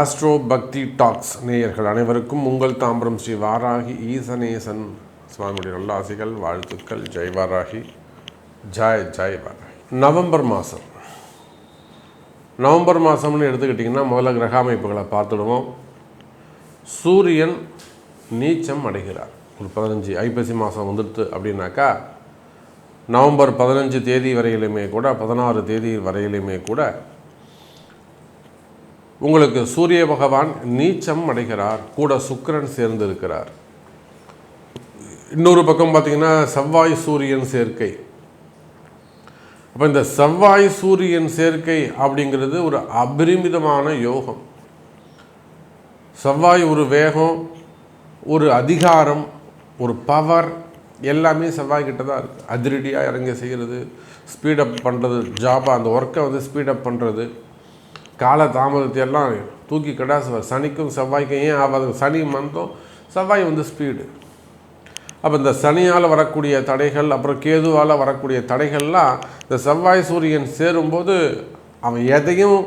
Astro பக்தி tax நேயர்கள் அனைவருக்கும் உங்கள் தாம்பரம் ஸ்ரீ வாராகி ஈசனேசன் சுவாமியுடைய நல்லாசிகள் வாழ்த்துக்கள் Jai Varahi Joy Joy Varahi. November மாதம் நவம்பர் மாதம்னு எடுத்துக்கிட்டிங்கன்னா முதல்ல கிரக அமைப்புகளை பார்த்துடுவோம். சூரியன் நீச்சம் அடைகிறார். ஒரு பதினஞ்சு ஐப்பசி மாதம் வந்துடுது அப்படின்னாக்கா நவம்பர் பதினஞ்சு தேதி வரையிலுமே கூட பதினாறு தேதி வரையிலுமே கூட உங்களுக்கு சூரிய பகவான் நீச்சம் அடைகிறார். கூட சுக்கிரன் சேர்ந்து இருக்கிறார் இன்னொரு பக்கம் பார்த்தீங்கன்னா செவ்வாய் சூரியன் சேர்க்கை. அப்போ இந்த செவ்வாய் சூரியன் சேர்க்கை அப்படிங்கிறது ஒரு அபரிமிதமான யோகம். செவ்வாய் ஒரு வேகம் ஒரு அதிகாரம் ஒரு பவர் எல்லாமே செவ்வாய் கிட்ட தான் இருக்குது அதிரடியாக இறங்க செய்கிறது ஸ்பீடப் பண்ணுறது ஜாபாக அந்த ஒர்க்கை வந்து ஸ்பீடப் பண்ணுறது கால தாமதத்தை எல்லாம் தூக்கி கடாசுவார் சனிக்கும் செவ்வாய்க்கும் ஏன் ஆகாது? சனி மந்தம் செவ்வாய் வந்து ஸ்பீடு அப்போ இந்த சனியால் வரக்கூடிய தடைகள் அப்புறம் கேதுவால் வரக்கூடிய தடைகள்லாம் இந்த செவ்வாய் சூரியன் சேரும்போது அவன் எதையும்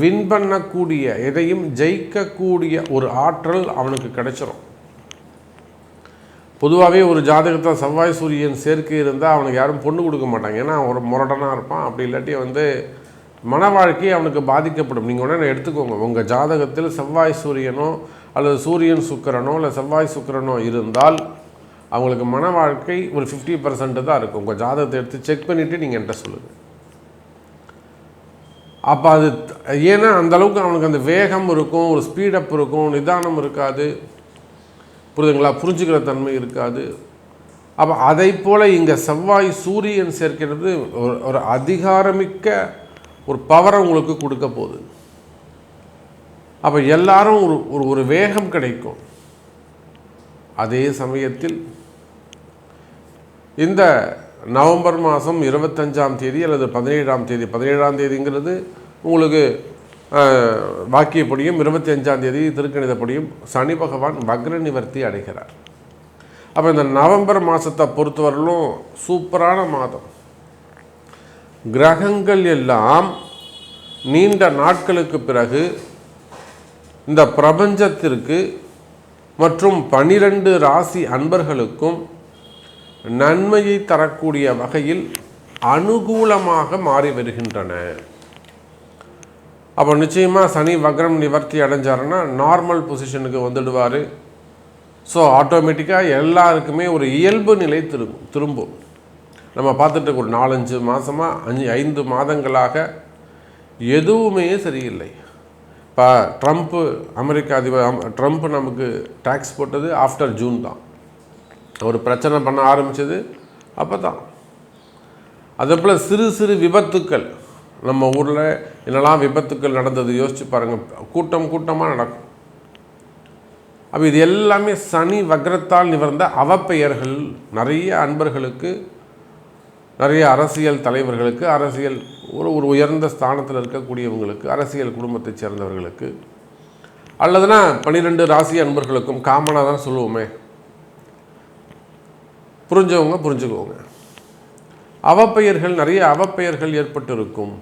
வின் பண்ணக்கூடிய எதையும் ஜெயிக்கக்கூடிய ஒரு ஆற்றல் அவனுக்கு கிடைச்சிரும். பொதுவாகவே ஒரு ஜாதகத்தில் செவ்வாய் சூரியன் சேர்க்கை இருந்தால் அவனுக்கு யாரும் பொண்ணு கொடுக்க மாட்டாங்க. ஏன்னா ஒரு முரடனாக இருப்பான். அப்படி இல்லாட்டி வந்து மன வாழ்க்கை அவனுக்கு பாதிக்கப்படும். நீங்கள் உடனே எடுத்துக்கோங்க. உங்கள் ஜாதகத்தில் செவ்வாய் சூரியனோ அல்லது சூரியன் சுக்கிரனோ இல்லை செவ்வாய் சுக்கிரனோ இருந்தால் அவங்களுக்கு மன வாழ்க்கை ஒரு ஃபிஃப்டி பர்சன்ட் தான் இருக்கும். உங்கள் ஜாதகத்தை எடுத்து செக் பண்ணிவிட்டு நீங்கள் என்கிட்ட சொல்லுங்கள் அப்போ அது ஏன்னா அந்த அளவுக்கு அவனுக்கு அந்த வேகம் இருக்கும் ஒரு ஸ்பீடப் இருக்கும் நிதானம் இருக்காது. புரியுதுங்களா? புரிஞ்சுக்கிற தன்மை இருக்காது. அப்போ அதை போல் இங்கே செவ்வாய் சூரியன் சேர்க்கிறது ஒரு ஒரு அதிகாரமிக்க ஒரு பவரை உங்களுக்கு கொடுக்க போகுது. அப்போ எல்லாரும் ஒரு ஒரு ஒரு வேகம் கிடைக்கும். அதே சமயத்தில் இந்த நவம்பர் மாதம் இருபத்தஞ்சாம் தேதி அல்லது பதினேழாம் தேதி பதினேழாம் தேதிங்கிறது உங்களுக்கு வாக்கியப்படியும் இருபத்தி அஞ்சாம் தேதி திருக்கணிதப்படியும் சனி பகவான் வக்ர நிவர்த்தி அடைகிறார். அப்போ இந்த நவம்பர் மாதத்தை பொறுத்தவரையிலும் சூப்பரான மாதம். கிரகங்கள் எல்லாம் நீண்ட நாட்களுக்கு பிறகு இந்த பிரபஞ்சத்திற்கு மற்றும் பனிரெண்டு ராசி அன்பர்களுக்கும் நன்மையை தரக்கூடிய வகையில் அனுகூலமாக மாறி வருகின்றன. அப்போ நிச்சயமாக சனி வக்ரம் நிவர்த்தி அடைஞ்சாருன்னா நார்மல் பொசிஷனுக்கு வந்துடுவார். ஸோ ஆட்டோமேட்டிக்காக எல்லாருக்குமே ஒரு இயல்பு நிலை திரும்பும் திரும்பும். நம்ம பார்த்துட்டு ஒரு நாலஞ்சு மாதமாக அஞ்சு ஐந்து மாதங்களாக எதுவுமே சரியில்லை. இப்போ ட்ரம்ப்பு அமெரிக்க அதிபர் ட்ரம்ப் நமக்கு டேக்ஸ் போட்டது ஆஃப்டர் ஜூன் தான். ஒரு பிரச்சனை பண்ண ஆரம்பித்தது அப்போ தான் அதே போல் சிறு சிறு விபத்துக்கள். நம்ம ஊரில் என்னெல்லாம் விபத்துக்கள் நடந்தது யோசிச்சு பாருங்கள் கூட்டம் கூட்டமாக நடக்கும். அப்போ இது எல்லாமே சனி வக்ரத்தால் நிவர்ந்த அவப்பெயர்கள். நிறைய அன்பர்களுக்கு நிறைய அரசியல் தலைவர்களுக்கு அரசியல் ஒரு ஒரு உயர்ந்த ஸ்தானத்தில் இருக்கக்கூடியவங்களுக்கு அரசியல் குடும்பத்தைச் சேர்ந்தவர்களுக்கு அல்லதுனா பன்னிரெண்டு ராசி அன்பர்களுக்கும் காமனாக தான் சொல்லுவோமே. புரிஞ்சவங்க புரிஞ்சுக்குவோங்க. அவப்பெயர்கள் நிறைய அவப்பெயர்கள் ஏற்பட்டு இருக்கும்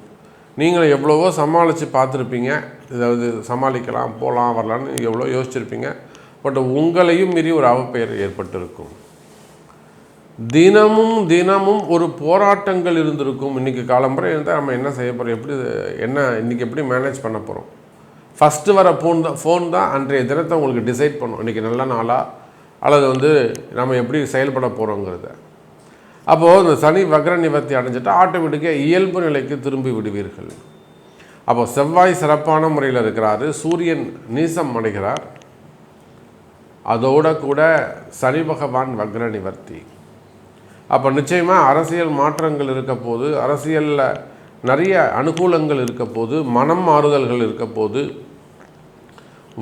நீங்கள் எவ்வளவோ சமாளித்து பார்த்துருப்பீங்க. இதாவது சமாளிக்கலாம் போகலாம் வரலான்னு எவ்வளோ யோசிச்சிருப்பீங்க. பட் உங்களையும் மீறி ஒரு அவப்பெயர் ஏற்பட்டிருக்கும். தினமும் தினமும் ஒரு போராட்டங்கள் இருந்திருக்கும். இன்றைக்கி காலம்புரை இருந்தால் நம்ம என்ன செய்ய போகிறோம் எப்படி என்ன இன்றைக்கி எப்படி மேனேஜ் பண்ண போகிறோம் ஃபஸ்ட்டு வர ஃபோன் தான் ஃபோன் தான் அன்றைய தினத்தை உங்களுக்கு டிசைட் பண்ணும். இன்றைக்கி நல்ல நாளாக அல்லது வந்து நம்ம எப்படி செயல்பட போகிறோங்கிறத அப்போது இந்த சனி வக்ர நிவர்த்தி அடைஞ்சிட்டா ஆட்டோமேட்டிக்காக இயல்பு நிலைக்கு திரும்பி விடுவீர்கள். அப்போ செவ்வாய் சிறப்பான முறையில் இருக்கிறாரு. சூரியன் நீசம் அடைகிறார். அதோட கூட சனி பகவான் வக்ர நிவர்த்தி. அப்போ நிச்சயமாக அரசியல் மாற்றங்கள் இருக்க போது அரசியலில் நிறைய அனுகூலங்கள் இருக்க போது மனம் மாறுதல்கள் இருக்க போது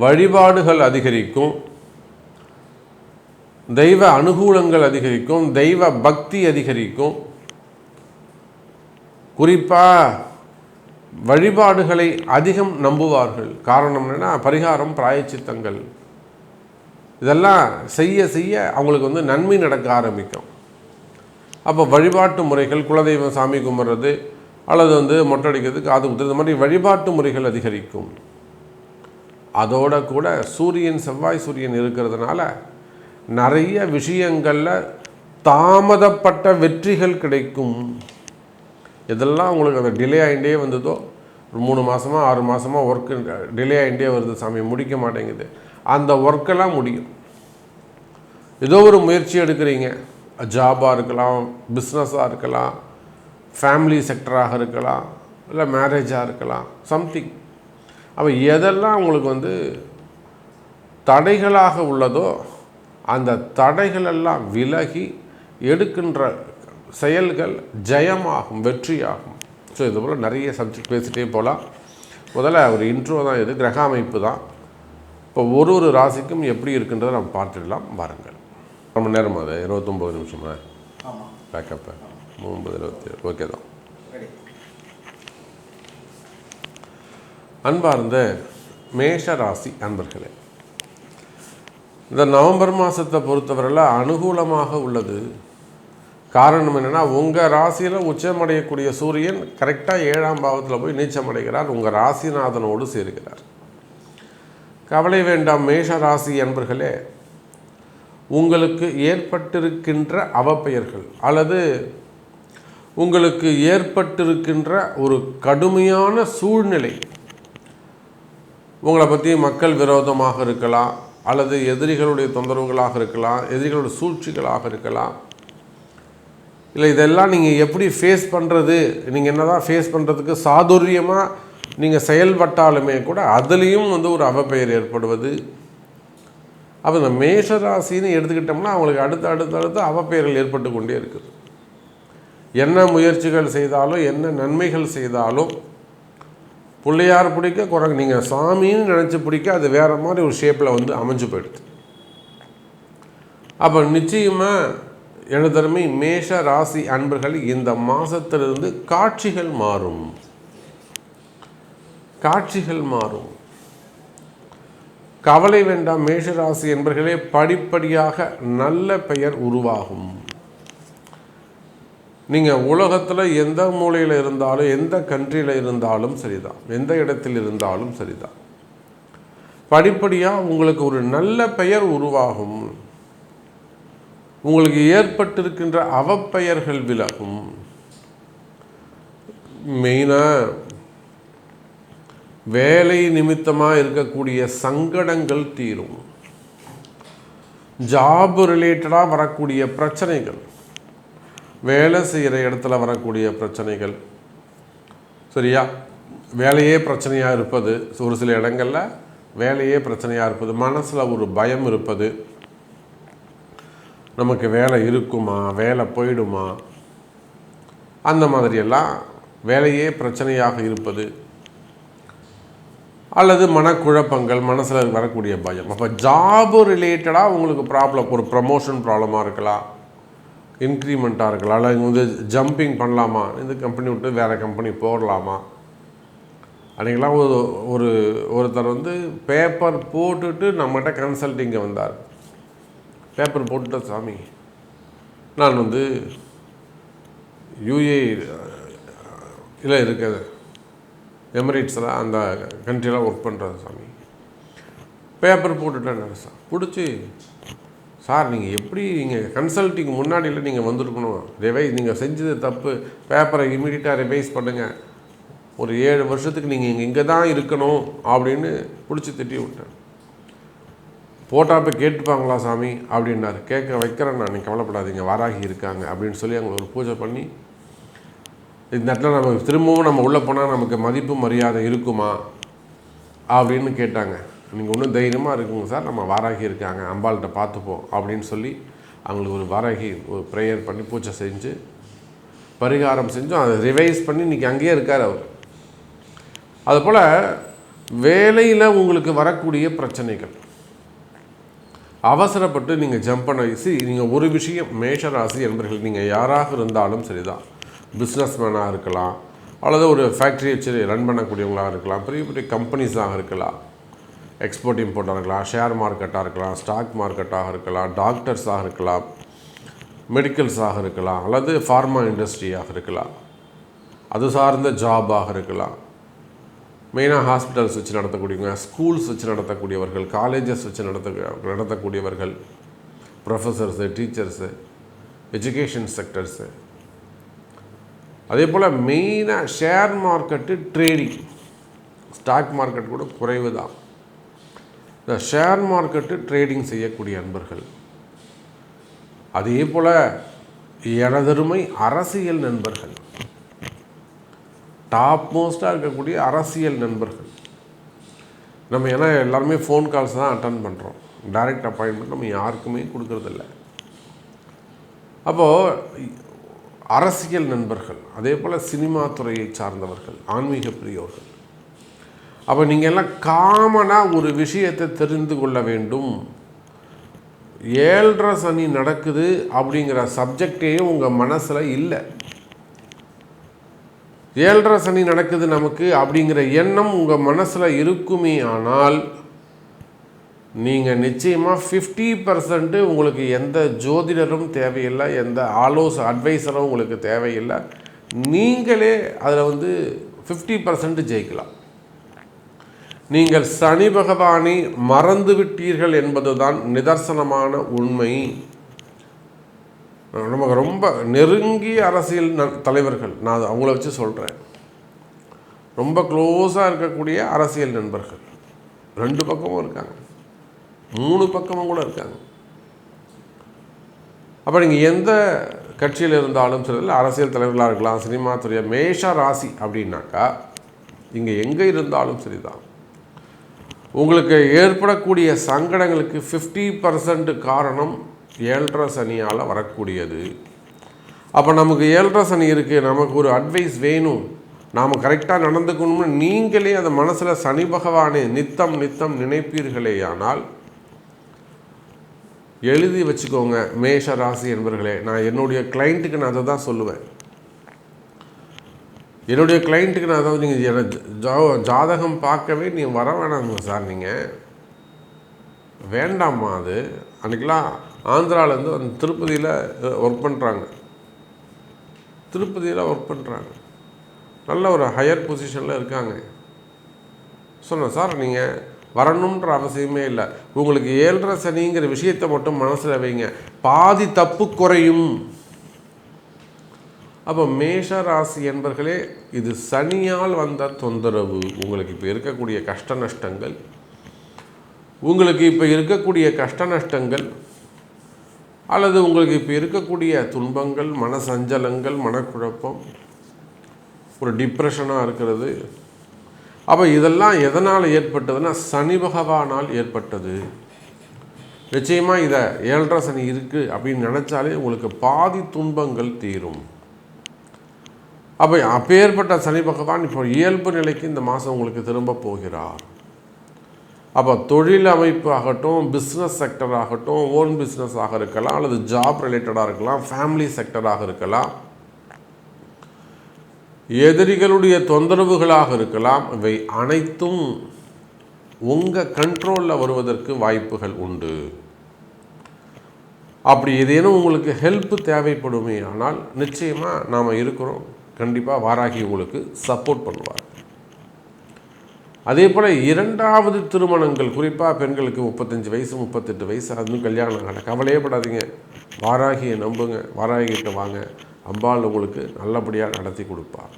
வழிபாடுகள் அதிகரிக்கும் தெய்வ அனுகூலங்கள் அதிகரிக்கும் தெய்வ பக்தி அதிகரிக்கும். குறிப்பாக வழிபாடுகளை அதிகம் நம்புவார்கள். காரணம் என்னென்னா பரிகாரம் பிராயச்சித்தங்கள். இதெல்லாம் செய்ய செய்ய அவங்களுக்கு வந்து நன்மை நடக்க ஆரம்பிக்கும். அப்போ வழிபாட்டு முறைகள் குலதெய்வம் சாமி கும்பிட்றது அல்லது வந்து மொட்டை அடிக்கிறது காது குத்துறது இந்த மாதிரி வழிபாட்டு முறைகள் அதிகரிக்கும். அதோட கூட சூரியன் செவ்வாய் சூரியன் இருக்கிறதுனால நிறைய விஷயங்களில் தாமதப்பட்ட வெற்றிகள் கிடைக்கும். இதெல்லாம் உங்களுக்கு அந்த டிலே ஆகிட்டே வந்ததோ ஒரு மூணு மாதமாக ஆறு மாதமாக ஒர்க்கு டிலே ஆகிட்டே வருது சாமி முடிக்க மாட்டேங்குது. அந்த ஒர்க்கெல்லாம் முடியும். ஏதோ ஒரு முயற்சி எடுக்கிறீங்க. ஜாபாக இருக்கலாம் பிஸ்னஸாக இருக்கலாம் ஃபேமிலி செக்டராக இருக்கலாம் இல்லை மேரேஜாக இருக்கலாம் சம்திங் அப்போ எதெல்லாம் உங்களுக்கு வந்து தடைகளாக உள்ளதோ அந்த தடைகளெல்லாம் விலகி எடுக்கின்ற செயல்கள் ஜெயமாகும் வெற்றியாகும். ஸோ இது போல் நிறைய சப்ஜெக்ட் பேசிகிட்டே போகலாம் முதல்ல ஒரு இன்ட்ரோ தான் இது கிரக அமைப்பு தான். இப்போ ஒரு ஒரு ராசிக்கும் எப்படி இருக்குன்றதை நம்ம பார்த்துடலாம். வாருங்கள். ரொம்ப நேரம் அது? இருபத்தொம்போது நிமிஷமா? பேக்கப்பு ஒம்பது இருபத்தி ஏழு. ஓகே தான். அன்பார்ந்த மேஷ ராசி அன்பர்களே இந்த நவம்பர் மாதத்தை பொறுத்தவரையில் அனுகூலமாக உள்ளது. காரணம் என்னென்னா உங்கள் ராசியில் உச்சமடையக்கூடிய சூரியன் கரெக்டாக ஏழாம் பாவத்தில் போய் நீச்சமடைகிறார். உங்கள் ராசிநாதனோடு சேர்கிறார். கவலை வேண்டாம் மேஷ ராசி அன்பர்களே உங்களுக்கு ஏற்பட்டிருக்கின்ற அவப்பெயர்கள் அல்லது உங்களுக்கு ஏற்பட்டிருக்கின்ற ஒரு கடுமையான சூழ்நிலை. உங்களை பற்றி மக்கள் விரோதமாக இருக்கலாம் அல்லது எதிரிகளுடைய தொந்தரவுகளாக இருக்கலாம் எதிரிகளுடைய சூழ்ச்சிகளாக இருக்கலாம். இல்லை இதெல்லாம் நீங்கள் எப்படி ஃபேஸ் பண்ணுறது நீங்கள் என்ன தான் ஃபேஸ் பண்ணுறதுக்கு சாதுரியமாக நீங்கள் செயல்பட்டாலுமே கூட அதுலேயும் வந்து ஒரு அவப்பெயர் ஏற்படுவது. அப்போ இந்த மேஷ ராசின்னு எடுத்துக்கிட்டோம்னா அவங்களுக்கு அடுத்து அடுத்து அடுத்து அவப்பெயர்கள் ஏற்பட்டு கொண்டே இருக்குது. என்ன முயற்சிகள் செய்தாலும் என்ன நன்மைகள் செய்தாலும் பிள்ளையார் பிடிக்க குரங்கு நீங்கள் சாமின்னு நினச்சி பிடிக்க அது வேறு மாதிரி ஒரு ஷேப்பில் வந்து அமைஞ்சு போயிடுது. அப்போ நிச்சயமாக எனதருமை மேஷ ராசி அன்பர்கள் இந்த மாதத்திலிருந்து காட்சிகள் மாறும். காட்சிகள் மாறும். கவலை வேண்டாம் மேஷராசி என்பர்களே படிப்படியாக நல்ல பெயர் உருவாகும். நீங்கள் உலகத்தில் எந்த மூலையில் இருந்தாலும் எந்த கண்ட்ரியில் இருந்தாலும் சரிதான். எந்த இடத்தில் இருந்தாலும் சரிதான். படிப்படியாக உங்களுக்கு ஒரு நல்ல பெயர் உருவாகும். உங்களுக்கு ஏற்பட்டிருக்கின்ற அவப்பெயர்கள் விலகும். மெயினாக வேலை நிமித்தமாக இருக்கக்கூடிய சங்கடங்கள் தீரும். ஜாப் ரிலேட்டடாக வரக்கூடிய பிரச்சனைகள். வேலை செய்கிற இடத்துல வரக்கூடிய பிரச்சனைகள். சரியா? வேலையே பிரச்சனையாக இருப்பது ஒரு சில இடங்களில் வேலையே பிரச்சனையாக இருப்பது. மனசில் ஒரு பயம் இருப்பது. நமக்கு வேலை இருக்குமா? வேலை போயிடுமா? அந்த மாதிரியெல்லாம் வேலையே பிரச்சனையாக இருப்பது. அல்லது மனக்குழப்பங்கள் மனசில் வரக்கூடிய பயம். அப்போ ஜாபு ரிலேட்டடாக உங்களுக்கு ப்ராப்ளம் ஒரு ப்ரமோஷன் ப்ராப்ளமாக இருக்கலாம். இன்க்ரிமெண்ட்டாக இருக்கலாம். அல்லது வந்து ஜம்பிங் பண்ணலாமா? இந்த கம்பெனி விட்டு வேறு கம்பெனி போடலாமா அன்றைக்கெல்லாம் ஒரு ஒரு ஒருத்தர் வந்து பேப்பர் போட்டுட்டு நம்மகிட்ட கன்சல்டிங்கை வந்தார். பேப்பர் போட்டுட்ட சாமி நான் வந்து யூஏ இல்லை இருக்கிறது எமிரேட்ஸில் அந்த கண்ட்ரியில் ஒர்க் பண்ணுறது சாமி. பேப்பர் போட்டுட்டேன் சார். பிடிச்சி சார் நீங்கள் எப்படி நீங்கள் கன்சல்ட்டிங் முன்னாடியில் நீங்கள் வந்திருக்கணும்? ரிவைஸ் நீங்கள் செஞ்சது தப்பு. பேப்பரை இமீடியட்டாக ரிவைஸ் பண்ணுங்கள் ஒரு ஏழு வருஷத்துக்கு நீங்கள் இங்கே இங்கே தான் இருக்கணும் அப்படின்னு பிடிச்சி திட்டி விட்டேன். போட்டா போய் கேட்டுப்பாங்களா சாமி? அப்படின்னாரு. கேட்க வைக்கிறேன் நான். நீங்கள் கவலைப்படாதீங்க. வாராகி இருக்காங்க அப்படின்னு சொல்லி அவங்களை ஒரு பூஜை பண்ணி இந்த இடத்துல நம்ம திரும்பவும் நம்ம உள்ளே போனால் நமக்கு மதிப்பு மரியாதை இருக்குமா? அப்படின்னு கேட்டாங்க. நீங்கள் ஒன்றும் தைரியமாக இருக்குங்க சார். நம்ம வாராகி இருக்காங்க. அம்பாள்கிட்ட பார்த்துப்போம் அப்படின்னு சொல்லி அவங்களுக்கு ஒரு வாராகி ஒரு ப்ரேயர் பண்ணி பூஜை செஞ்சு பரிகாரம் செஞ்சோம். அதை ரிவைஸ் பண்ணி இன்றைக்கி அங்கேயே இருக்கார் அவர். அதுபோல் வேலையில் உங்களுக்கு வரக்கூடிய பிரச்சனைகள். அவசரப்பட்டு நீங்கள் ஜம்ப் பண்ண சி நீங்கள் ஒரு விஷயம் மேஷராசி என்பர்கள் நீங்கள் யாராக இருந்தாலும் சரிதான். பிஸ்னஸ் மேனாக இருக்கலாம் அல்லது ஒரு ஃபேக்ட்ரி வச்சு ரன் பண்ணக்கூடியவங்களாக இருக்கலாம் பெரிய பெரிய கம்பெனிஸாக இருக்கலாம். எக்ஸ்போர்ட் இம்போர்ட்டாக இருக்கலாம் ஷேர் மார்க்கெட்டாக இருக்கலாம் ஸ்டாக் மார்க்கெட்டாக இருக்கலாம் டாக்டர்ஸாக இருக்கலாம் மெடிக்கல்ஸாக இருக்கலாம் அல்லது ஃபார்மா இண்டஸ்ட்ரியாக இருக்கலாம். அது சார்ந்த ஜாபாக இருக்கலாம். மெயினாக ஹாஸ்பிட்டல்ஸ் வச்சு நடத்தக்கூடியவங்க ஸ்கூல்ஸ் வச்சு நடத்தக்கூடியவர்கள் காலேஜஸ் வச்சு நடத்த நடத்தக்கூடியவர்கள் ப்ரொஃபஸர்ஸு டீச்சர்ஸு எஜுகேஷன் செக்டர்ஸு அதே போல் மெயினாக share market trading stock market கூட குறைவு தான் இந்த ஷேர் மார்க்கெட்டு ட்ரேடிங் செய்யக்கூடிய அன்பர்கள் அதே போல் எனதருமை அரசியல் நண்பர்கள் டாப் மோஸ்ட்டாக இருக்கக்கூடிய அரசியல் நண்பர்கள். நம்ம ஏன்னா எல்லாருமே ஃபோன் கால்ஸ் தான் அட்டன் பண்ணுறோம் டைரக்ட் அப்பாயின்மெண்ட் நம்ம யாருக்குமே கொடுக்கறதில்ல. அப்போது அரசியல் நண்பர்கள் அதே போல் சினிமா துறையை சார்ந்தவர்கள் ஆன்மீக பிரியோர்கள். அப்போ நீங்கள் எல்லாம் காமனாக ஒரு விஷயத்தை தெரிந்து கொள்ள வேண்டும். ஏழரை சனி நடக்குது அப்படிங்கிற சப்ஜெக்டேயும் உங்கள் மனசில் இல்லை. ஏழரை சனி நடக்குது நமக்கு அப்படிங்கிற எண்ணம் உங்கள் மனசில் இருக்குமே ஆனால் நீங்கள் நிச்சயமாக ஃபிஃப்டி பர்சன்ட்டு உங்களுக்கு எந்த ஜோதிடரும் தேவையில்லை எந்த ஆலோச அட்வைஸரும் உங்களுக்கு தேவையில்லை. நீங்களே அதில் வந்து ஃபிஃப்டி பர்சன்ட் ஜெயிக்கலாம். நீங்கள் சனி பகவானை மறந்து விட்டீர்கள் என்பதுதான் நிதர்சனமான உண்மை. நமக்கு ரொம்ப நெருங்கிய அரசியல் தலைவர்கள் நான் அவங்கள வச்சு சொல்கிறேன் ரொம்ப க்ளோஸாக இருக்கக்கூடிய அரசியல் நண்பர்கள் ரெண்டு பக்கமும் இருக்காங்க. மூணு பக்கமும் கூட இருக்காங்க. அப்போ நீங்கள் எந்த கட்சியில் இருந்தாலும் சரி அரசியல் தலைவர்களாக இருக்கலாம் சினிமா துறைய மேஷ ராசி அப்படின்னாக்கா இங்கே எங்கே இருந்தாலும் சரிதான். உங்களுக்கு ஏற்படக்கூடிய சங்கடங்களுக்கு ஃபிஃப்டி பர்சன்ட் காரணம் ஏழரை சனியால் வரக்கூடியது. அப்போ நமக்கு ஏழரை சனி இருக்குது நமக்கு ஒரு அட்வைஸ் வேணும். நாம் கரெக்டாக நடந்துக்கணும்னு நீங்களே அந்த மனசில் சனி பகவானே நித்தம் நித்தம் நினைப்பீர்களேயானால் எழுதி வச்சுக்கோங்க மேஷ ராசி என்பர்களே. நான் என்னுடைய கிளைண்ட்டுக்கு நான் அதை தான் சொல்லுவேன். என்னுடைய கிளைண்ட்டுக்கு நான் அதாவது நீங்கள் ஜா ஜாதகம் பார்க்கவே நீ வர வேணாங்க சார் நீங்கள் வேண்டாமா அது. அன்றைக்கெலாம் ஆந்திராவிலேருந்து அந்த திருப்பதியில் ஒர்க் பண்ணுறாங்க திருப்பதியில் ஒர்க் பண்ணுறாங்க நல்ல ஒரு ஹையர் பொசிஷனில் இருக்காங்க. சொன்னேன் சார் நீங்கள் வரணுன்ற அவசியமே இல்லை. உங்களுக்கு ஏழரை சனிங்கிற விஷயத்தை மட்டும் மனசில் வைங்க. பாதி தப்பு குறையும். அப்போ மேஷ ராசி என்பர்களே இது சனியால் வந்த தொந்தரவு. உங்களுக்கு இப்போ இருக்கக்கூடிய கஷ்ட நஷ்டங்கள் உங்களுக்கு இப்போ இருக்கக்கூடிய கஷ்ட நஷ்டங்கள் அல்லது உங்களுக்கு இப்போ இருக்கக்கூடிய துன்பங்கள் மன சஞ்சலங்கள் மனக்குழப்பம் ஒரு டிப்ரெஷனாக இருக்கிறது. அப்போ இதெல்லாம் எதனால் ஏற்பட்டதுன்னா சனி பகவானால் ஏற்பட்டது. நிச்சயமாக இதை ஏழரை சனி இருக்குது அப்படின்னு நினச்சாலே உங்களுக்கு பாதி துன்பங்கள் தீரும். அப்போ அப்பேற்பட்ட சனி பகவான் இப்போ இயல்பு நிலைக்கு இந்த மாதம் உங்களுக்கு திரும்ப போகிறார். அப்போ தொழில் அமைப்பு ஆகட்டும் பிஸ்னஸ் செக்டர் ஆகட்டும் ஓன் பிஸ்னஸ் ஆக இருக்கலாம் அல்லது ஜாப் ரிலேட்டடாக இருக்கலாம் ஃபேமிலி செக்டராக இருக்கலாம். எதிரிகளுடைய தொந்தரவுகளாக இருக்கலாம் இவை அனைத்தும் உங்கள் கண்ட்ரோலில் வருவதற்கு வாய்ப்புகள் உண்டு. அப்படி ஏதேனும் உங்களுக்கு ஹெல்ப் தேவைப்படுமே ஆனால் நிச்சயமாக நாம் இருக்கிறோம். கண்டிப்பாக வாராகி உங்களுக்கு சப்போர்ட் பண்ணுவார். அதே போல் இரண்டாவது திருமணங்கள் குறிப்பாக பெண்களுக்கு முப்பத்தஞ்சு வயசு முப்பத்தெட்டு வயசு அதுவும் கல்யாணம் ஆகலை கவலையே படாதீங்க. வாராகியை நம்புங்க வாராகிட்ட வாங்க. அம்பாள் உங்களுக்கு நல்லபடியாக நடத்தி கொடுப்பார்.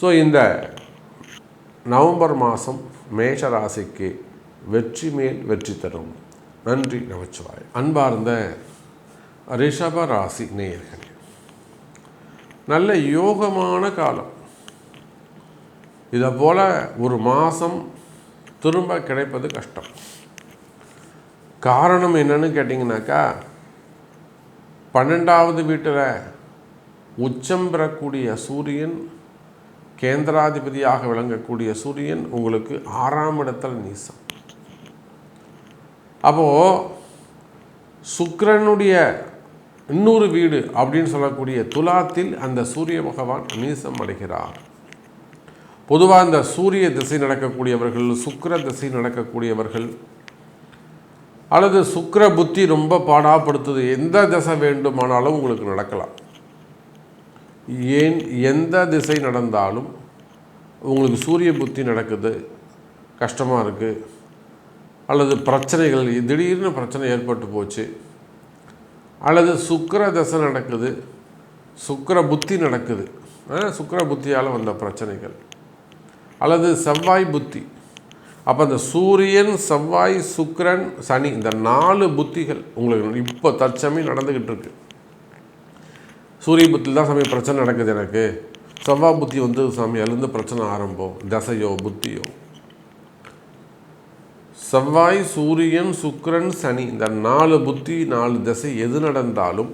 ஸோ இந்த நவம்பர் மாதம் மேஷ ராசிக்கு வெற்றி மேல் வெற்றி தரும். நன்றி நமச்சிவாய். அன்பார்ந்த ரிஷப ராசி நேயர்கள் நல்ல யோகமான காலம். இதை போல் ஒரு மாதம் திரும்ப கிடைப்பது கஷ்டம். காரணம் என்னன்னு கேட்டிங்கனாக்கா பன்னெண்டாவது வீட்டில் உச்சம் பெறக்கூடிய சூரியன் கேந்திராதிபதியாக விளங்கக்கூடிய சூரியன் உங்களுக்கு ஆறாம் இடத்தில் நீசம். அப்போது சுக்கரனுடைய இன்னொரு வீடு அப்படின்னு சொல்லக்கூடிய துலாத்தில் அந்த சூரிய பகவான் நீசம் அடைகிறார். பொதுவாக இந்த சூரிய திசை நடக்கக்கூடியவர்கள் சுக்கர திசை நடக்கக்கூடியவர்கள் அல்லது சுக்கர புத்தி ரொம்ப பாடாப்படுத்துது எந்த திசை வேண்டுமானாலும் உங்களுக்கு நடக்கலாம். ஏன் எந்த திசை நடந்தாலும் உங்களுக்கு சூரிய புத்தி நடக்குது கஷ்டமாக இருக்குது அல்லது பிரச்சனைகள் திடீர்னு பிரச்சனை ஏற்பட்டு போச்சு அல்லது சுக்கர தசை நடக்குது சுக்கர புத்தி நடக்குது சுக்கர புத்தியால் வந்த பிரச்சனைகள் அல்லது செவ்வாய் புத்தி. அப்போ இந்த சூரியன் செவ்வாய் சுக்கரன் சனி இந்த நாலு புத்திகள் உங்களுக்கு இப்போ தற்சமயம் நடந்துக்கிட்டு இருக்குது சூரிய புத்தியில் தான் சாமி பிரச்சனை நடக்குது எனக்கு. செவ்வாய் புத்தி வந்து சாமி அதுலேருந்து பிரச்சனை ஆரம்பம். தசையோ புத்தியோ. செவ்வாய் சூரியன் சுக்கரன் சனி இந்த நாலு புத்தி நாலு திசை எது நடந்தாலும்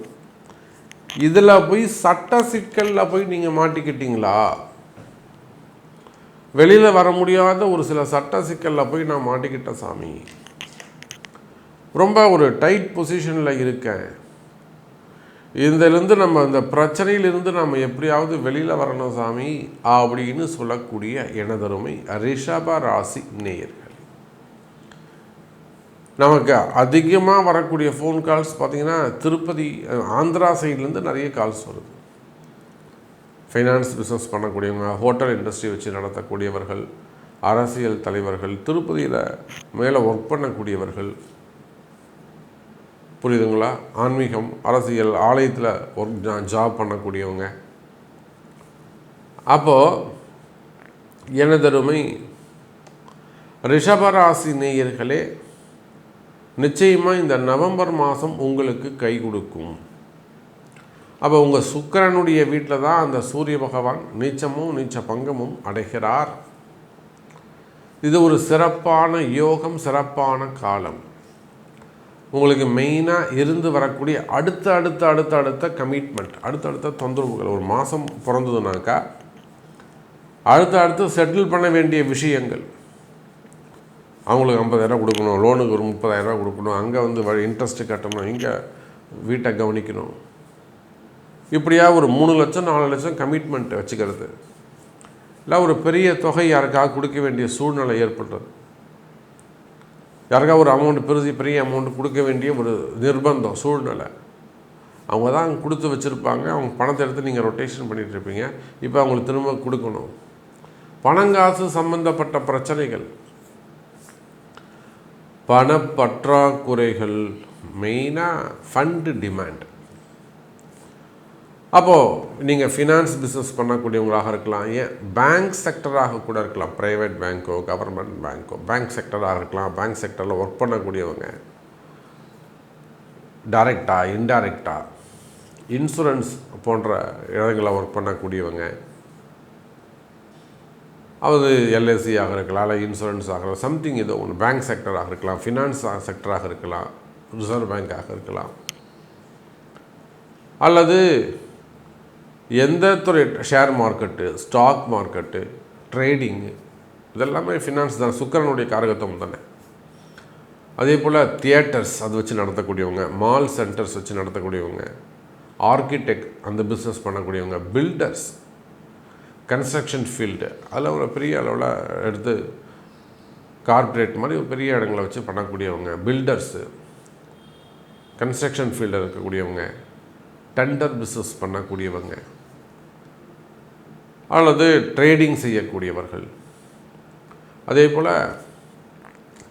இதில் போய் சட்ட சிக்கலில் போய் நீங்கள் மாட்டிக்கிட்டீங்களா? வெளியில் வர முடியாத ஒரு சில சட்ட சிக்கலில் போய் நான் மாட்டிக்கிட்டேன் சாமி. ரொம்ப ஒரு டைட் பொசிஷனில் இருக்கேன். இதிலிருந்து நம்ம இந்த பிரச்சனையிலிருந்து நம்ம எப்படியாவது வெளியில் வரணும் சாமி அப்படின்னு சொல்லக்கூடிய எனதருமை ரிஷப ராசி நேயர்கள். நமக்கு அதிகமாக வரக்கூடிய ஃபோன் கால்ஸ் பார்த்தீங்கன்னா திருப்பதி ஆந்திரா சைட்லேருந்து நிறைய கால்ஸ் வருது. ஃபைனான்ஸ் பிஸ்னஸ் பண்ணக்கூடியவங்க ஹோட்டல் இண்டஸ்ட்ரி வச்சு நடத்தக்கூடியவர்கள் அரசியல் தலைவர்கள் திருப்பதியில் மேலே ஒர்க் பண்ணக்கூடியவர்கள் புரியுதுங்களா? ஆன்மீகம் அரசியல் ஆலயத்தில் ஒர்க் ஜாப் பண்ணக்கூடியவங்க. அப்போது எனதருமை ரிஷபராசி நேயர்களே நிச்சயமாக இந்த நவம்பர் மாதம் உங்களுக்கு கை கொடுக்கும். அப்போ உங்கள் சுக்கிரனுடைய வீட்டில் தான் அந்த சூரிய பகவான் நீச்சமும் நீச்ச பங்கமும் அடைகிறார். இது ஒரு சிறப்பான யோகம் சிறப்பான காலம். உங்களுக்கு மெயினாக இருந்து வரக்கூடிய அடுத்த அடுத்த அடுத்த அடுத்த கமிட்மெண்ட் அடுத்தடுத்த தொந்தரவுகள். ஒரு மாதம் பிறந்ததுனாக்கா அடுத்த அடுத்து செட்டில் பண்ண வேண்டிய விஷயங்கள். அவங்களுக்கு ஐம்பதாயிரரூவா கொடுக்கணும் லோனுக்கு ஒரு முப்பதாயிரரூவா கொடுக்கணும் அங்கே வந்து வழி இன்ட்ரெஸ்ட்டு கட்டணும் இங்கே வீட்டை கவனிக்கணும். இப்படியா ஒரு மூணு லட்சம் நாலு லட்சம் கமிட்மெண்ட் வச்சுக்கிறது. இல்லை ஒரு பெரிய தொகை யாருக்காக கொடுக்க வேண்டிய சூழ்நிலை ஏற்படுறது யாருக்கா ஒரு அமௌண்ட் பெருசி பெரிய அமௌண்ட் கொடுக்க வேண்டிய ஒரு நிர்பந்தம் சூழ்நிலை. அவங்க தான் கொடுத்து வச்சுருப்பாங்க. அவங்க பணத்தை எடுத்து நீங்கள் ரொட்டேஷன் பண்ணிகிட்டு இருப்பீங்க. இப்போ அவங்களுக்கு திரும்ப கொடுக்கணும். பணங்காசு சம்பந்தப்பட்ட பிரச்சனைகள். பணப்பற்றாக்குறைகள் மெயினாக ஃபண்டு டிமாண்ட் அப்போது நீங்கள் ஃபினான்ஸ் பிஸ்னஸ் பண்ணக்கூடியவங்களாக இருக்கலாம். ஏன்? பேங்க் செக்டராக கூட இருக்கலாம். ப்ரைவேட் பேங்க்கோ கவர்மெண்ட் பேங்க்கோ பேங்க் செக்டராக இருக்கலாம். பேங்க் செக்டரில் ஒர்க் பண்ணக்கூடியவங்க. டைரெக்டாக இன்டைரக்டாக இன்சூரன்ஸ் போன்ற இடங்களில் ஒர்க் பண்ணக்கூடியவங்க. அது எல்ஐசியாக இருக்கலாம் இல்லை இன்சூரன்ஸ் ஆகலாம் சம்திங் ஏதோ ஒன்று பேங்க் செக்டராக இருக்கலாம் ஃபினான்ஸ் செக்டராக இருக்கலாம் ரிசர்வ் பேங்காக இருக்கலாம். அல்லது எந்த துறை share market stock market trading இதெல்லாமே ஃபினான்ஸ் தான். சுக்கரனுடைய காரகத்துவம் தானே. அதே போல் தியேட்டர்ஸ் அது வச்சு நடத்தக்கூடியவங்க மால் சென்டர்ஸ் வச்சு நடத்தக்கூடியவங்க ஆர்கிடெக்ட் அந்த பிஸ்னஸ் பண்ணக்கூடியவங்க பில்டர்ஸ் கன்ஸ்ட்ரக்ஷன் ஃபீல்டு அதில் ஒரு பெரிய அளவில் எடுத்து கார்ப்பரேட் மாதிரி ஒரு பெரிய இடங்களை வச்சு பண்ணக்கூடியவங்க பில்டர்ஸு கன்ஸ்ட்ரக்ஷன் ஃபீல்டில் இருக்கக்கூடியவங்க டெண்டர் பிஸ்னஸ் பண்ணக்கூடியவங்க. அல்லது ட்ரேடிங் செய்யக்கூடியவர்கள். அதே போல்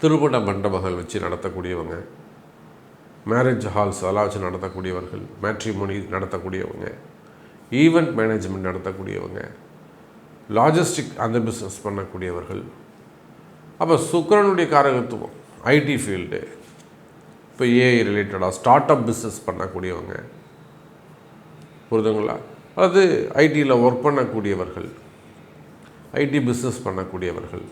திருமண மண்டபங்கள் வச்சு நடத்தக்கூடியவங்க மேரேஜ் ஹால்ஸ் அதெல்லாம் வச்சு நடத்தக்கூடியவர்கள் மேட்ரிமோனி நடத்தக்கூடியவங்க ஈவெண்ட் மேனேஜ்மெண்ட் நடத்தக்கூடியவங்க லாஜிஸ்டிக் அந்த பிஸ்னஸ் பண்ணக்கூடியவர்கள். அப்போ சுக்கரனுடைய காரகத்துவம் ஐடி ஃபீல்டு இப்போ ஏஐ ரிலேட்டடாக ஸ்டார்ட் அப் பிஸ்னஸ் பண்ணக்கூடியவங்க. புரிதுங்களா? அது ஐடியில் ஒர்க் பண்ணக்கூடியவர்கள் ஐடி பிஸ்னஸ் பண்ணக்கூடியவர்கள்.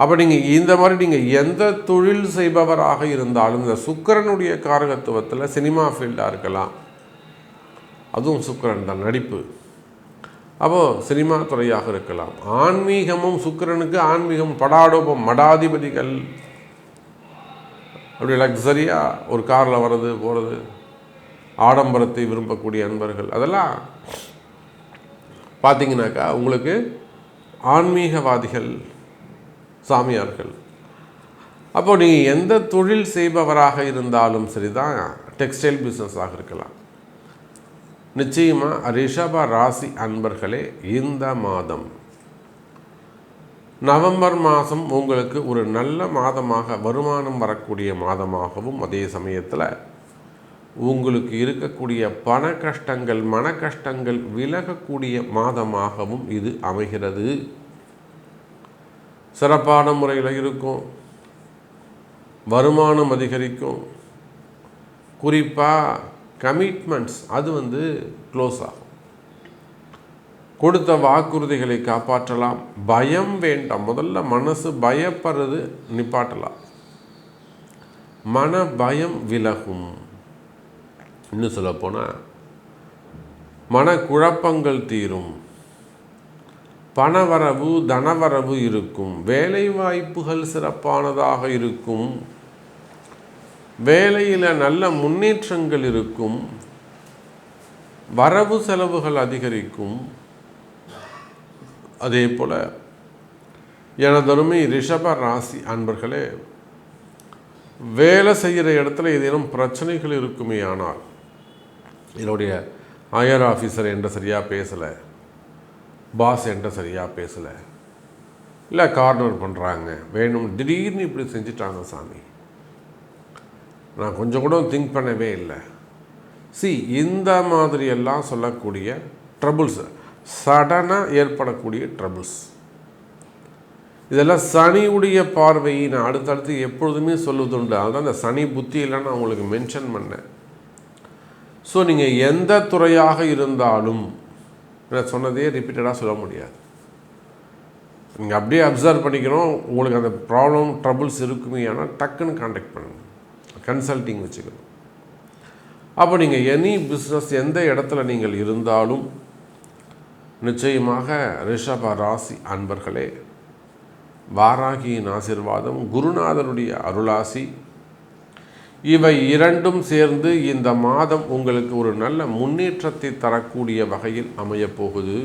அப்போ நீங்கள் இந்த மாதிரி நீங்கள் எந்த தொழில் செய்பவராக இருந்தாலும் இந்த சுக்கிரனுடைய காரகத்துவத்தில் சினிமா ஃபீல்டாக இருக்கலாம். அதுவும் சுக்கரன் தான் நடிப்பு. அப்போது சினிமா துறையாக இருக்கலாம். ஆன்மீகமும் சுக்கிரனுக்கு ஆன்மீகம் படாடோபம் மடாதிபதிகள். அப்படி லக்ஸரியாக ஒரு காரில் வர்றது போகிறது ஆடம்பரத்தை விரும்பக்கூடிய அன்பர்கள். அதெல்லாம் பார்த்தீங்கன்னாக்கா உங்களுக்கு ஆன்மீகவாதிகள் சாமியார்கள். அப்போ நீங்கள் எந்த தொழில் செய்பவராக இருந்தாலும் சரிதான் டெக்ஸ்டைல் பிஸ்னஸாக இருக்கலாம். நிச்சயமாக ரிஷப ராசி அன்பர்களே இந்த மாதம் நவம்பர் மாதம் உங்களுக்கு ஒரு நல்ல மாதமாக வருமானம் வரக்கூடிய மாதமாகவும் அதே சமயத்தில் உங்களுக்கு இருக்கக்கூடிய பண கஷ்டங்கள் மன கஷ்டங்கள் விலகக்கூடிய மாதமாகவும் இது அமைகிறது. சிறப்பான முறையில் இருக்கும். வருமானம் அதிகரிக்கும். குறிப்பாக கமிட்மெண்ட்ஸ் அது வந்து க்ளோஸ் ஆகும். கொடுத்த வாக்குறுதிகளை காப்பாற்றலாம். பயம் வேண்டாம். முதல்ல மனசு பயப்படுறது நிப்பாட்டலாம். மன பயம் விலகும். இன்னும் சொல்லப்போனால் மனக்குழப்பங்கள் தீரும். பணவரவு தனவரவு இருக்கும். வேலை வாய்ப்புகள் சிறப்பானதாக இருக்கும். வேலையில் நல்ல முன்னேற்றங்கள் இருக்கும். வரவு செலவுகள் அதிகரிக்கும். அதே போல் எனதொருமை ரிஷப ராசி அன்பர்களே வேலை செய்கிற இடத்துல ஏதேனும் பிரச்சனைகள் இருக்குமே ஆனால் என்னுடைய ஹையர் ஆஃபீஸர் என்கிட்ட சரியாக பேசலை. பாஸ் என்கிட்ட சரியாக பேசலை. இல்லை கார்னர் பண்ணுறாங்க வேணும் திடீர்னு இப்படி செஞ்சுட்டாங்க சாமி. நான் கொஞ்சம் கூட திங்க் பண்ணவே இல்லை. சி இந்த மாதிரியெல்லாம் சொல்லக்கூடிய ட்ரபுள்ஸ் சடனாக ஏற்படக்கூடிய ட்ரபுள்ஸ் இதெல்லாம் சனியுடைய பார்வையை நான் அடுத்தடுத்து எப்பொழுதுமே சொல்லுவதுண்டு அதுதான் அந்த சனி புத்தி இல்லைன்னு நான் உங்களுக்கு மென்ஷன் பண்ணேன். ஸோ நீங்கள் எந்த துறையாக இருந்தாலும் நான் சொன்னதே ரிப்பீட்டடாக சொல்ல முடியாது. நீங்கள் அப்படியே அப்சர்வ் பண்ணிக்கணும் உங்களுக்கு அந்த ப்ராப்ளம் ட்ரபுள்ஸ் இருக்குமே ஆனால் டக்குன்னு காண்டாக்ட் பண்ணணும் கன்சல்ட்டிங் வச்சுக்கணும். அப்போ நீங்கள் எனி பிஸ்னஸ் எந்த இடத்துல நீங்கள் இருந்தாலும் நிச்சயமாக ரிஷப ராசி அன்பர்களே வாராகியின் ஆசிர்வாதம் குருநாதனுடைய அருளாசி இவை இரண்டும் சேர்ந்து இந்த மாதம் உங்களுக்கு ஒரு நல்ல முன்னேற்றத்தை தரக்கூடிய வகையில் அமையப்போகுது.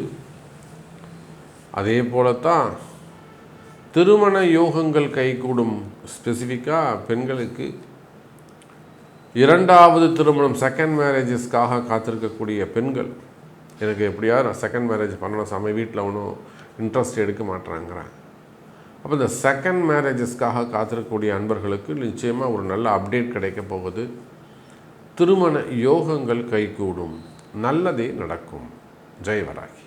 அதே போலத்தான் திருமண யோகங்கள் கைகூடும் ஸ்பெசிஃபிக்காக பெண்களுக்கு இரண்டாவது திருமணம் செகண்ட் மேரேஜஸ்க்காக காத்திருக்கக்கூடிய பெண்கள் எனக்கு எப்படியாவது நான் செகண்ட் மேரேஜ் பண்ணணும் சாமி வீட்டில் ஒன்றும் இன்ட்ரெஸ்ட் எடுக்க மாட்டேறாங்கிறேன் அப்போ இந்த செகண்ட் மேரேஜஸ்க்காக காத்திருக்கக்கூடிய அன்பர்களுக்கு நிச்சயமாக ஒரு நல்ல அப்டேட் கிடைக்க போகுது. திருமண யோகங்கள் கைகூடும். நல்லதே நடக்கும். ஜெயவராகி